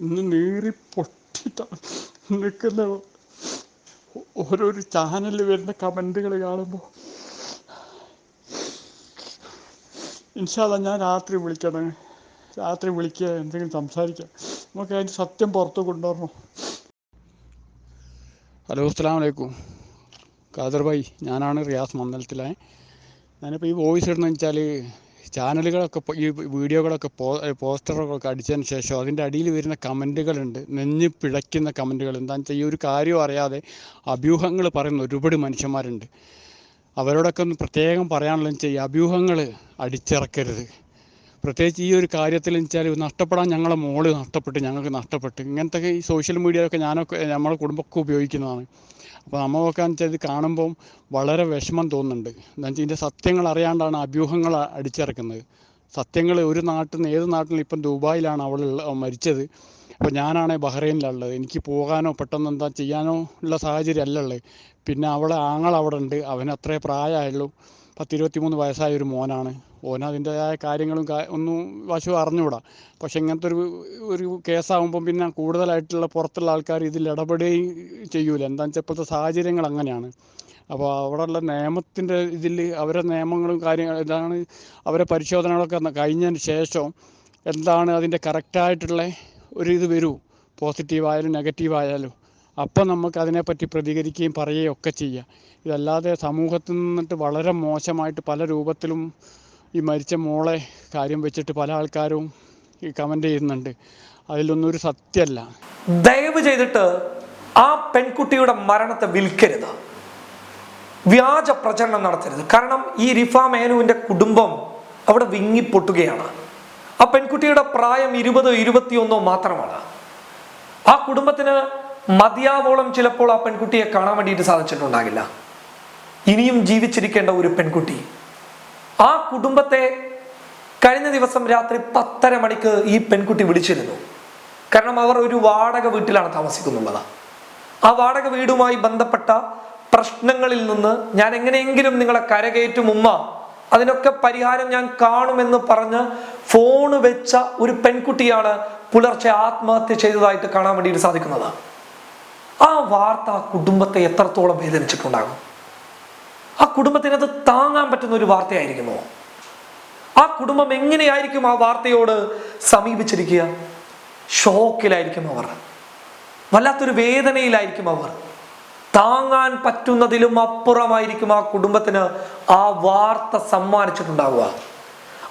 ഇന്ന് നീറി പൊട്ടിട്ടാണ് നിൽക്കുന്ന ഓരോരോ ചാനലിൽ വരുന്ന കമന്റുകൾ കാണുമ്പോൾ ഇൻഷാല്ല ഞാൻ രാത്രി വിളിക്കണം. രാത്രി വിളിക്കുക എന്തെങ്കിലും സംസാരിക്കാം നമുക്ക് അതിന്റെ സത്യം പുറത്ത് കൊണ്ടുവരണം? ഹലോ അസ്സാം വലൈക്കും ഖാദർ ഭായി ഞാനാണ് റിയാസ് മന്ദലത്തിലെ ഞാനിപ്പോൾ ഈ വോയിസ് ഇടുന്നത് വെച്ചാൽ ചാനലുകളൊക്കെ ഈ വീഡിയോകളൊക്കെ പോ പോസ്റ്ററുകളൊക്കെ അടിച്ചതിന് ശേഷം അതിന്റെ അടിയിൽ വരുന്ന കമന്റുകളുണ്ട്. നെഞ്ഞു പിഴയ്ക്കുന്ന കമന്റുകൾ. എന്താണെന്ന് വെച്ചാൽ ഈ ഒരു കാര്യം അറിയാതെ അഭ്യൂഹങ്ങൾ പറയുന്ന ഒരുപാട് മനുഷ്യന്മാരുണ്ട്. അവരോടൊക്കെ ഒന്ന് പ്രത്യേകം പറയാനുള്ളത് വെച്ചാൽ ഈ അഭ്യൂഹങ്ങൾ അടിച്ചിറക്കരുത്. പ്രത്യേകിച്ച് ഈ ഒരു കാര്യത്തിൽ വെച്ചാൽ നഷ്ടപ്പെടാൻ ഞങ്ങളെ മോൾ നഷ്ടപ്പെട്ട് ഞങ്ങൾക്ക് നഷ്ടപ്പെട്ട്. ഇങ്ങനത്തെ ഈ സോഷ്യൽ മീഡിയയൊക്കെ ഞാനൊക്കെ നമ്മളെ കുടുംബമൊക്കെ ഉപയോഗിക്കുന്നതാണ്. അപ്പോൾ നമ്മളൊക്കെ വെച്ചാൽ ഇത് കാണുമ്പം വളരെ വിഷമം തോന്നുന്നുണ്ട്. എന്താണെന്ന് വെച്ചാൽ ഇതിന്റെ സത്യങ്ങൾ അറിയാണ്ടാണ് അഭ്യൂഹങ്ങൾ അടിച്ചിറക്കുന്നത്. സത്യങ്ങൾ ഒരു നാട്ടിൽ നിന്ന് ഏത് നാട്ടിൽ നിന്ന് ഇപ്പം ദുബായിലാണ് അവൾ മരിച്ചത്. അപ്പോൾ ഞാനാണേ ബഹ്റൈനിലുള്ളത് എനിക്ക് പോകാനോ പെട്ടെന്ന് എന്താ ചെയ്യാനോ ഉള്ള സാഹചര്യം അല്ല ഉള്ളത്. പിന്നെ അവളെ ആങ്ങൾ അവിടെ ഉണ്ട് അവനത്രേ പ്രായമായുള്ളൂ. പത്തിരുപത്തി മൂന്ന് വയസ്സായ ഒരു മോനാണ്. ഓൻ അതിന്റെതായ കാര്യങ്ങളും ഒന്നും വശവും അറിഞ്ഞുകൂടാ. പക്ഷെ ഇങ്ങനത്തെ ഒരു ഒരു കേസാകുമ്പം പിന്നെ കൂടുതലായിട്ടുള്ള പുറത്തുള്ള ആൾക്കാർ ഇതിൽ ഇടപെടുകയും ചെയ്യൂല. എന്താണെന്ന് വെച്ചാൽ ഇപ്പോഴത്തെ സാഹചര്യങ്ങൾ അങ്ങനെയാണ്. അപ്പോൾ അവിടെയുള്ള നിയമത്തിന്റെ ഇതിൽ അവരെ നിയമങ്ങളും കാര്യങ്ങളും ഇതാണ് അവരെ പരിശോധനകളൊക്കെ കഴിഞ്ഞതിന് ശേഷം എന്താണ് അതിന്റെ കറക്റ്റായിട്ടുള്ള ഒരു ഇത് വരൂ. പോസിറ്റീവായാലും നെഗറ്റീവായാലും. അപ്പം നമുക്ക് അതിനെപ്പറ്റി പ്രതികരിക്കുകയും പറയുകയും ഒക്കെ ചെയ്യാം. ഇതല്ലാതെ സമൂഹത്തിൽ നിന്നിട്ട് വളരെ മോശമായിട്ട് പല രൂപത്തിലും ഈ മരിച്ച മോളെ കാര്യം വെച്ചിട്ട് പല ആൾക്കാരും ഈ കമന്റ് ചെയ്യുന്നുണ്ട്. അതിലൊന്നും ഒരു സത്യമല്ല. ദയവ് ചെയ്തിട്ട് ആ പെൺകുട്ടിയുടെ മരണത്തെ വിൽക്കരുത്. വ്യാജ പ്രചരണം നടത്തരുത്. കാരണം ഈ റിഫ മേനുവിന്റെ കുടുംബം അവിടെ വിങ്ങിപ്പൊട്ടുകയാണ്. ആ പെൺകുട്ടിയുടെ പ്രായം ഇരുപതോ ഇരുപത്തിയൊന്നോ മാത്രമാണ്. ആ കുടുംബത്തിന് മതിയാവോളം ചിലപ്പോൾ ആ പെൺകുട്ടിയെ കാണാൻ വേണ്ടിയിട്ട് സാധിച്ചിട്ടുണ്ടാകില്ല. ഇനിയും ജീവിച്ചിരിക്കേണ്ട ഒരു പെൺകുട്ടി ആ കുടുംബത്തെ കഴിഞ്ഞ ദിവസം രാത്രി പത്തര മണിക്ക് ഈ പെൺകുട്ടി വിളിച്ചിരുന്നു. കാരണം അവർ ഒരു വാടക വീട്ടിലാണ് താമസിക്കുന്നുള്ളത് ആ വാടക വീടുമായി ബന്ധപ്പെട്ട പ്രശ്നങ്ങളിൽ നിന്ന് ഞാൻ എങ്ങനെയെങ്കിലും നിങ്ങളെ കരകയറ്റും ഉമ്മ. അതിനൊക്കെ പരിഹാരം ഞാൻ കാണുമെന്ന് പറഞ്ഞ് ഫോൺ വെച്ച ഒരു പെൺകുട്ടിയാണ് പുലർച്ചെ ആത്മഹത്യ ചെയ്തതായിട്ട് കാണാൻ വേണ്ടിയിട്ട് സാധിക്കുന്നത്. ആ വാർത്ത കുടുംബത്തെ എത്രത്തോളം വേദനിച്ചിട്ടുണ്ടാകും? ആ കുടുംബത്തിനത് താങ്ങാൻ പറ്റുന്ന ഒരു വാർത്തയായിരിക്കുമോ ആ കുടുംബം എങ്ങനെയായിരിക്കും ആ വാർത്തയോട് സമീപിച്ചിരിക്കുക? ഷോക്കിലായിരിക്കും അവർ. വല്ലാത്തൊരു വേദനയിലായിരിക്കും അവർ. താങ്ങാൻ പറ്റുന്നതിലും അപ്പുറമായിരിക്കും ആ കുടുംബത്തിന് ആ വാർത്ത സമ്മാനിച്ചിട്ടുണ്ടാവുക.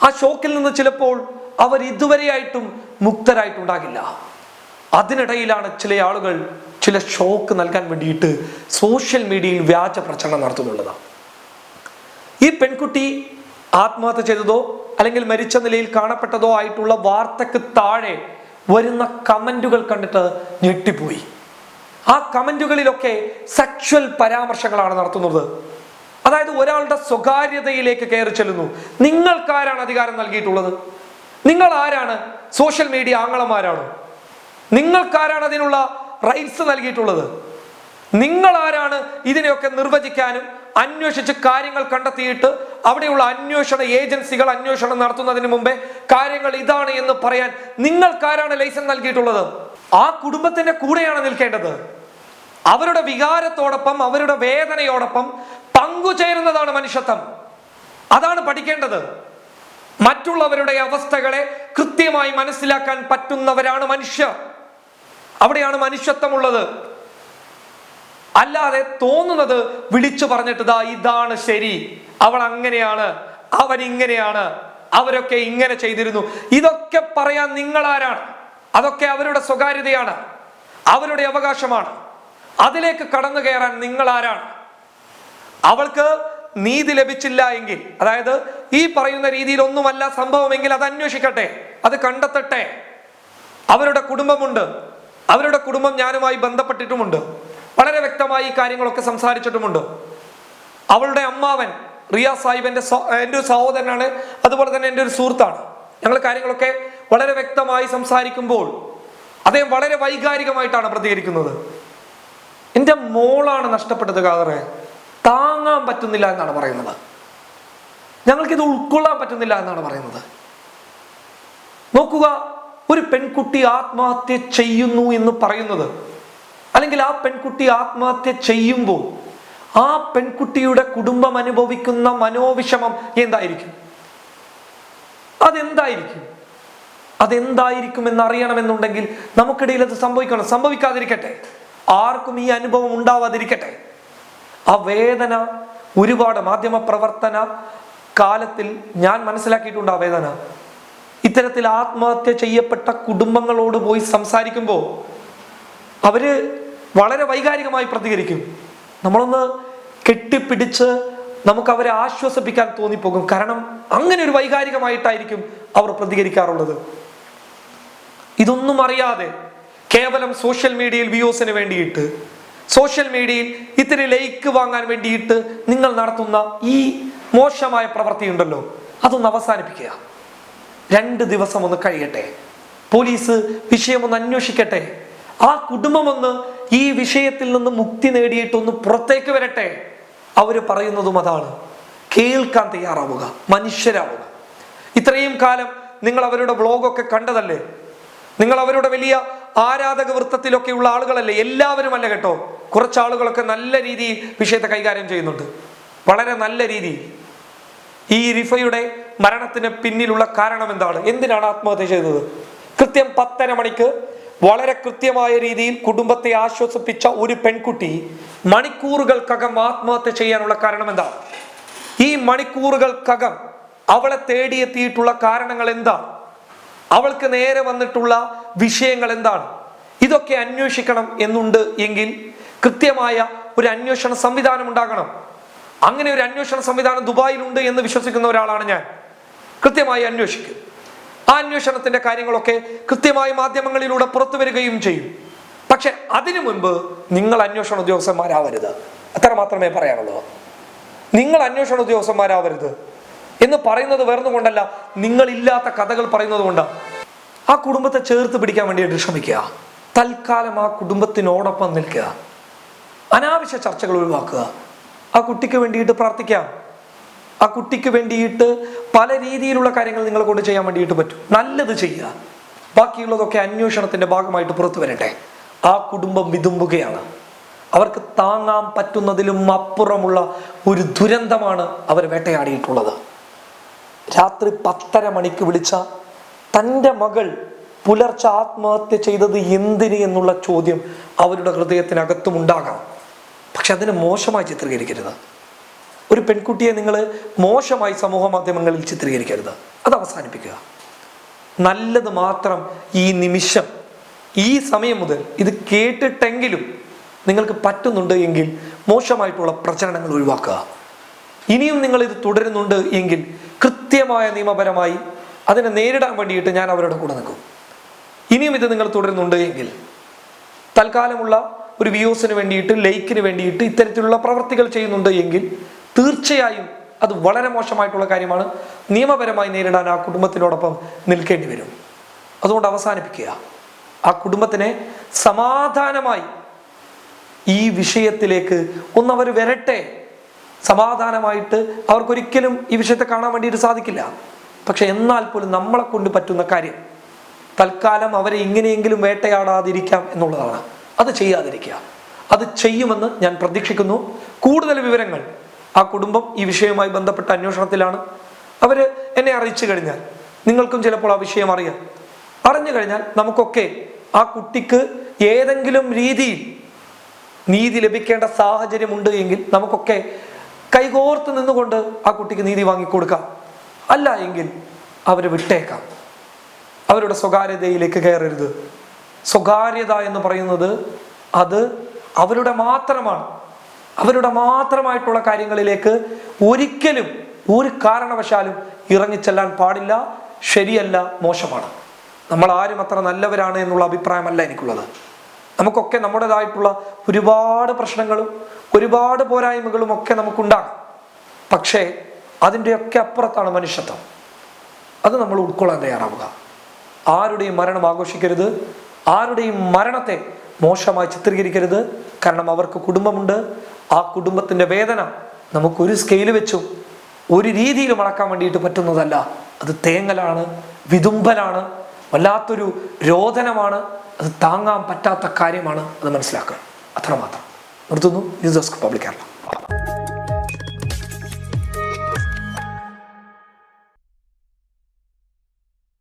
ആ ഷോക്കിൽ നിന്ന് ചിലപ്പോൾ അവർ ഇതുവരെയായിട്ടും മുക്തരായിട്ടുണ്ടാകില്ല. അതിനിടയിലാണ് ചില ആളുകൾ ചില ഷോക്ക് നൽകാൻ വേണ്ടിയിട്ട് സോഷ്യൽ മീഡിയയിൽ വ്യാജ പ്രചരണം നടത്തുന്നുള്ളത്. ഈ പെൺകുട്ടി ആത്മഹത്യ ചെയ്തതോ അല്ലെങ്കിൽ മരിച്ച നിലയിൽ കാണപ്പെട്ടതോ ആയിട്ടുള്ള വാർത്തക്ക് താഴെ വരുന്ന കമന്റുകൾ കണ്ടിട്ട് ഞെട്ടിപ്പോയി. ആ കമന്റുകളിലൊക്കെ സെക്ഷൽ പരാമർശങ്ങളാണ് നടത്തുന്നത്. അതായത് ഒരാളുടെ സ്വകാര്യതയിലേക്ക് കയറി ചെല്ലുന്നു. നിങ്ങൾക്കാരാണ് അധികാരം നൽകിയിട്ടുള്ളത്? നിങ്ങൾ ആരാണ്? Social media ആങ്ങളമാരാണ്? നിങ്ങൾക്കാരാണ് അതിനുള്ള റൈറ്റ്സ് നൽകിയിട്ടുള്ളത്? നിങ്ങൾ ആരാണ് ഇതിനെയൊക്കെ നിർവചിക്കാനും അന്വേഷിച്ച് കാര്യങ്ങൾ കണ്ടെത്തിയിട്ട് അവിടെയുള്ള അന്വേഷണ ഏജൻസികൾ അന്വേഷണം നടത്തുന്നതിന് മുമ്പേ കാര്യങ്ങൾ ഇതാണ് എന്ന് പറയാൻ നിങ്ങൾക്കാരാണ് ലൈസൻസ് നൽകിയിട്ടുള്ളത്? ആ കുടുംബത്തിന്റെ കൂടെയാണ് നിൽക്കേണ്ടത്. അവരുടെ വികാരത്തോടൊപ്പം അവരുടെ വേദനയോടൊപ്പം പങ്കുചേരുന്നതാണ് മനുഷ്യത്വം. അതാണ് പഠിക്കേണ്ടത്. മറ്റുള്ളവരുടെ അവസ്ഥകളെ കൃത്യമായി മനസ്സിലാക്കാൻ പറ്റുന്നവരാണ് മനുഷ്യർ അവിടെയാണ് മനുഷ്യത്വമുള്ളത്. അല്ലാതെ തോന്നുന്നത് വിളിച്ചു പറഞ്ഞിട്ടതാ ഇതാണ് ശരി. അവൾ അങ്ങനെയാണ് അവൻ ഇങ്ങനെയാണ് അവരൊക്കെ ഇങ്ങനെ ചെയ്തിരുന്നു. ഇതൊക്കെ പറയാൻ നിങ്ങളാരാണ്? അതൊക്കെ അവരുടെ സ്വകാര്യതയാണ്. അവരുടെ അവകാശമാണ്. അതിലേക്ക് കടന്നു കയറാൻ നിങ്ങൾ ആരാണ് അവൾക്ക് നീതി ലഭിച്ചില്ല എങ്കിൽ അതായത് ഈ പറയുന്ന രീതിയിൽ ഒന്നുമല്ല സംഭവമെങ്കിൽ അത് അന്വേഷിക്കട്ടെ അത് കണ്ടെത്തട്ടെ. അവരുടെ കുടുംബമുണ്ട്. അവരുടെ കുടുംബം ഞാനുമായി ബന്ധപ്പെട്ടിട്ടുമുണ്ട്. വളരെ വ്യക്തമായി ഈ കാര്യങ്ങളൊക്കെ സംസാരിച്ചിട്ടുമുണ്ട്. അവളുടെ അമ്മാവൻ റിയാ സാഹിബ് എന്റെ എന്റെ ഒരു സഹോദരനാണ്. അതുപോലെ തന്നെ എന്റെ ഒരു സുഹൃത്താണ്. ഞങ്ങൾ കാര്യങ്ങളൊക്കെ വളരെ വ്യക്തമായി സംസാരിക്കുമ്പോൾ അദ്ദേഹം വളരെ വൈകാരികമായിട്ടാണ് പ്രതികരിക്കുന്നത്. എന്റെ മോളാണ് നഷ്ടപ്പെട്ടത് കാതറെ താങ്ങാൻ പറ്റുന്നില്ല എന്നാണ് പറയുന്നത്. ഞങ്ങൾക്കിത് ഉൾക്കൊള്ളാൻ പറ്റുന്നില്ല എന്നാണ് പറയുന്നത്. നോക്കുക ഒരു പെൺകുട്ടി ആത്മഹത്യ ചെയ്യുന്നു എന്ന് പറയുന്നത് അല്ലെങ്കിൽ ആ പെൺകുട്ടി ആത്മഹത്യ ചെയ്യുമ്പോൾ ആ പെൺകുട്ടിയുടെ കുടുംബം അനുഭവിക്കുന്ന മനോവിഷമം എന്തായിരിക്കും? അതെന്തായിരിക്കും? അതെന്തായിരിക്കും എന്നറിയണമെന്നുണ്ടെങ്കിൽ നമുക്കിടയിൽ അത് സംഭവിക്കണം. സംഭവിക്കാതിരിക്കട്ടെ. ആർക്കും ഈ അനുഭവം ഉണ്ടാവാതിരിക്കട്ടെ. ആ വേദന ഒരുപാട് മാധ്യമ പ്രവർത്തന കാലത്തിൽ ഞാൻ മനസ്സിലാക്കിയിട്ടുണ്ട് ആ വേദന. ഇത്തരത്തിൽ ആത്മഹത്യ ചെയ്യപ്പെട്ട കുടുംബങ്ങളോട് പോയി സംസാരിക്കുമ്പോൾ അവർ വളരെ വൈകാരികമായി പ്രതികരിക്കും. നമ്മളൊന്ന് കെട്ടിപ്പിടിച്ച് നമുക്ക് അവരെ ആശ്വസിപ്പിക്കാൻ തോന്നിപ്പോകും. കാരണം അങ്ങനെ ഒരു വൈകാരികമായിട്ടായിരിക്കും അവർ പ്രതികരിക്കാറുള്ളത്. ഇതൊന്നും അറിയാതെ കേവലം സോഷ്യൽ മീഡിയയിൽ വ്യൂസിന് വേണ്ടിയിട്ട് സോഷ്യൽ മീഡിയയിൽ ഇത്തിരി ലൈക്ക് വാങ്ങാൻ വേണ്ടിയിട്ട് നിങ്ങൾ നടത്തുന്ന ഈ മോശമായ പ്രവൃത്തി ഉണ്ടല്ലോ അതൊന്ന് അവസാനിപ്പിക്കുക. രണ്ട് ദിവസം ഒന്ന് കഴിയട്ടെ. പോലീസ് വിഷയം ഒന്ന് അന്വേഷിക്കട്ടെ. ആ കുടുംബം ഒന്ന് ഈ വിഷയത്തിൽ നിന്ന് മുക്തി നേടിയിട്ടൊന്ന് പുറത്തേക്ക് വരട്ടെ. അവർ പറയുന്നതും അതാണ്. കേൾക്കാൻ തയ്യാറാവുക മനുഷ്യരാവുക. ഇത്രയും കാലം നിങ്ങൾ അവരുടെ വ്ളോഗൊക്കെ കണ്ടതല്ലേ? നിങ്ങൾ അവരുടെ വലിയ ആരാധക വൃത്തത്തിലൊക്കെ ഉള്ള ആളുകളല്ലേ? എല്ലാവരും അല്ല കേട്ടോ. കുറച്ച് ആളുകളൊക്കെ നല്ല രീതിയിൽ വിഷയത്തെ കൈകാര്യം ചെയ്യുന്നുണ്ട്. വളരെ നല്ല രീതി. ഈ റിഫയുടെ മരണത്തിന് പിന്നിലുള്ള കാരണം എന്താണ്? എന്തിനാണ് ആത്മഹത്യ ചെയ്തത്? കൃത്യം പത്തര മണിക്ക് വളരെ കൃത്യമായ രീതിയിൽ കുടുംബത്തെ ആശ്വസിപ്പിച്ച ഒരു പെൺകുട്ടി മണിക്കൂറുകൾക്കകം ആത്മഹത്യ ചെയ്യാനുള്ള കാരണം എന്താണ്? ഈ മണിക്കൂറുകൾക്കകം അവളെ തേടിയെത്തിയിട്ടുള്ള കാരണങ്ങൾ എന്താണ് അവൾക്ക് നേരെ വന്നിട്ടുള്ള വിഷയങ്ങൾ എന്താണ്? ഇതൊക്കെ അന്വേഷിക്കണം എന്നുണ്ട് എങ്കിൽ കൃത്യമായ ഒരു അന്വേഷണ സംവിധാനം ഉണ്ടാകണം. അങ്ങനെ ഒരു അന്വേഷണ സംവിധാനം ദുബായിലുണ്ട് എന്ന് വിശ്വസിക്കുന്ന ഒരാളാണ് ഞാൻ. കൃത്യമായി അന്വേഷിക്കും. ആ അന്വേഷണത്തിന്റെ കാര്യങ്ങളൊക്കെ കൃത്യമായി മാധ്യമങ്ങളിലൂടെ പുറത്തു വരികയും ചെയ്യും. പക്ഷെ അതിനു മുൻപ് നിങ്ങൾ അന്വേഷണ ഉദ്യോഗസ്ഥന്മാരാവരുത്. അത്ര മാത്രമേ പറയാനുള്ളൂ. നിങ്ങൾ അന്വേഷണ ഉദ്യോഗസ്ഥന്മാരാവരുത്. എന്ന് പറയുന്നത് വേർന്നുകൊണ്ടല്ല നിങ്ങളില്ലാത്ത കഥകൾ പറയുന്നത് കൊണ്ട് ആ കുടുംബത്തെ ചേർത്ത് പിടിക്കാൻ വേണ്ടിയിട്ട് ശ്രമിക്കുക. തൽക്കാലം ആ കുടുംബത്തിനോടൊപ്പം നിൽക്കുക. അനാവശ്യ ചർച്ചകൾ ഒഴിവാക്കുക. ആ കുട്ടിക്ക് വേണ്ടിയിട്ട് പ്രാർത്ഥിക്കാം ആ കുട്ടിക്ക് വേണ്ടിയിട്ട് പല രീതിയിലുള്ള കാര്യങ്ങൾ നിങ്ങളെ കൊണ്ട് ചെയ്യാൻ വേണ്ടിയിട്ട് പറ്റും. നല്ലത് ചെയ്യുക. ബാക്കിയുള്ളതൊക്കെ അന്വേഷണത്തിന്റെ ഭാഗമായിട്ട് പുറത്തു വരട്ടെ. ആ കുടുംബം വിതുമ്പുകയാണ് അവർക്ക് താങ്ങാൻ പറ്റുന്നതിലും അപ്പുറമുള്ള ഒരു ദുരന്തമാണ് അവർ വേട്ടയാടിയിട്ടുള്ളത്. രാത്രി പത്തര മണിക്ക് വിളിച്ച തന്റെ മകൾ പുലർച്ചെ ആത്മഹത്യ ചെയ്തത് എന്തിന് എന്നുള്ള ചോദ്യം അവരുടെ ഹൃദയത്തിനകത്തും ഉണ്ടാകാം. പക്ഷെ അതിനെ മോശമായി ചിത്രീകരിക്കരുത്. ഒരു പെൺകുട്ടിയെ നിങ്ങൾ മോശമായി സമൂഹ മാധ്യമങ്ങളിൽ ചിത്രീകരിക്കരുത്. അത് അവസാനിപ്പിക്കുക. നല്ലത് മാത്രം ഈ നിമിഷം ഈ സമയം മുതൽ ഇത് കേട്ടിട്ടെങ്കിലും നിങ്ങൾക്ക് പറ്റുന്നുണ്ട് എങ്കിൽ മോശമായിട്ടുള്ള പ്രചരണങ്ങൾ ഒഴിവാക്കുക. ഇനിയും നിങ്ങൾ ഇത് തുടരുന്നുണ്ട് എങ്കിൽ കൃത്യമായ നിയമപരമായി അതിനെ നേരിടാൻ വേണ്ടിയിട്ട് ഞാൻ അവരുടെ കൂടെ നിൽക്കും. ഇനിയും ഇത് നിങ്ങൾ തുടരുന്നുണ്ട് എങ്കിൽ തൽക്കാലമുള്ള ഒരു വ്യൂസിന് വേണ്ടിയിട്ട് ലൈക്കിന് വേണ്ടിയിട്ട് ഇത്തരത്തിലുള്ള പ്രവർത്തികൾ ചെയ്യുന്നുണ്ട് എങ്കിൽ തീർച്ചയായും അത് വളരെ മോശമായിട്ടുള്ള കാര്യമാണ്. നിയമപരമായി നേരിടാൻ ആ കുടുംബത്തിനോടൊപ്പം നിൽക്കേണ്ടി വരും. അതുകൊണ്ട് അവസാനിപ്പിക്കുക. ആ കുടുംബത്തിനെ സമാധാനമായി ഈ വിഷയത്തിലേക്ക് ഒന്ന് അവർ വരട്ടെ. സമാധാനമായിട്ട് അവർക്കൊരിക്കലും ഈ വിഷയത്തെ കാണാൻ വേണ്ടിയിട്ട് സാധിക്കില്ല. പക്ഷെ എന്നാൽ പോലും നമ്മളെ കൊണ്ട് പറ്റുന്ന കാര്യം തൽക്കാലം അവരെ ഇങ്ങനെയെങ്കിലും വേട്ടയാടാതിരിക്കാം എന്നുള്ളതാണ്. അത് ചെയ്യാതിരിക്കുക. അത് ചെയ്യുമെന്ന് ഞാൻ പ്രതീക്ഷിക്കുന്നു. കൂടുതൽ വിവരങ്ങൾ ആ കുടുംബം ഈ വിഷയവുമായി ബന്ധപ്പെട്ട അന്വേഷണത്തിലാണ്. അവർ എന്നെ അറിയിച്ചു കഴിഞ്ഞാൽ നിങ്ങൾക്കും ചിലപ്പോൾ ആ വിഷയം അറിയാം. അറിഞ്ഞു കഴിഞ്ഞാൽ നമുക്കൊക്കെ ആ കുട്ടിക്ക് ഏതെങ്കിലും രീതിയിൽ നീതി ലഭിക്കേണ്ട സാഹചര്യമുണ്ട് എങ്കിൽ നമുക്കൊക്കെ കൈകോർത്ത് നിന്നുകൊണ്ട് ആ കുട്ടിക്ക് നീതി വാങ്ങിക്കൊടുക്കാം. അല്ല എങ്കിൽ അവരെ വിട്ടേക്കാം. അവരുടെ സ്വകാര്യതയിലേക്ക് കയറരുത്. സ്വകാര്യത എന്ന് പറയുന്നത് അത് അവരുടെ മാത്രമാണ്. അവരുടെ മാത്രമായിട്ടുള്ള കാര്യങ്ങളിലേക്ക് ഒരിക്കലും ഒരു കാരണവശാലും ഇറങ്ങിച്ചെല്ലാൻ പാടില്ല ശരിയല്ല മോശമാണ്. നമ്മൾ ആരും അത്ര നല്ലവരാണ് എന്നുള്ള അഭിപ്രായമല്ല എനിക്കുള്ളത്. നമുക്കൊക്കെ നമ്മുടേതായിട്ടുള്ള ഒരുപാട് പ്രശ്നങ്ങളും ഒരുപാട് പോരായ്മകളും ഒക്കെ നമുക്കുണ്ടാകും. പക്ഷേ അതിന്റെയൊക്കെ അപ്പുറത്താണ് മനുഷ്യത്വം. അത് നമ്മൾ ഉൾക്കൊള്ളാൻ തയ്യാറാവുക. ആരുടെയും മരണം ആഘോഷിക്കരുത്. ആരുടെയും മരണത്തെ മോശമായി ചിത്രീകരിക്കരുത്. കാരണം അവർക്ക് കുടുംബമുണ്ട് ആ കുടുംബത്തിന്റെ വേദന നമുക്കൊരു സ്കെയിൽ വെച്ചും. ഒരു രീതിയിൽ അളക്കാൻ വേണ്ടിയിട്ട് പറ്റുന്നതല്ല. അത് തേങ്ങലാണ് വിതുമ്പലാണ് വല്ലാത്തൊരു രോദനമാണ് അത് താങ്ങാൻ പറ്റാത്ത കാര്യമാണ് അത് മനസ്സിലാക്കുക. അത്രമാത്രം. നിർത്തുന്നു. News desk public Kerala.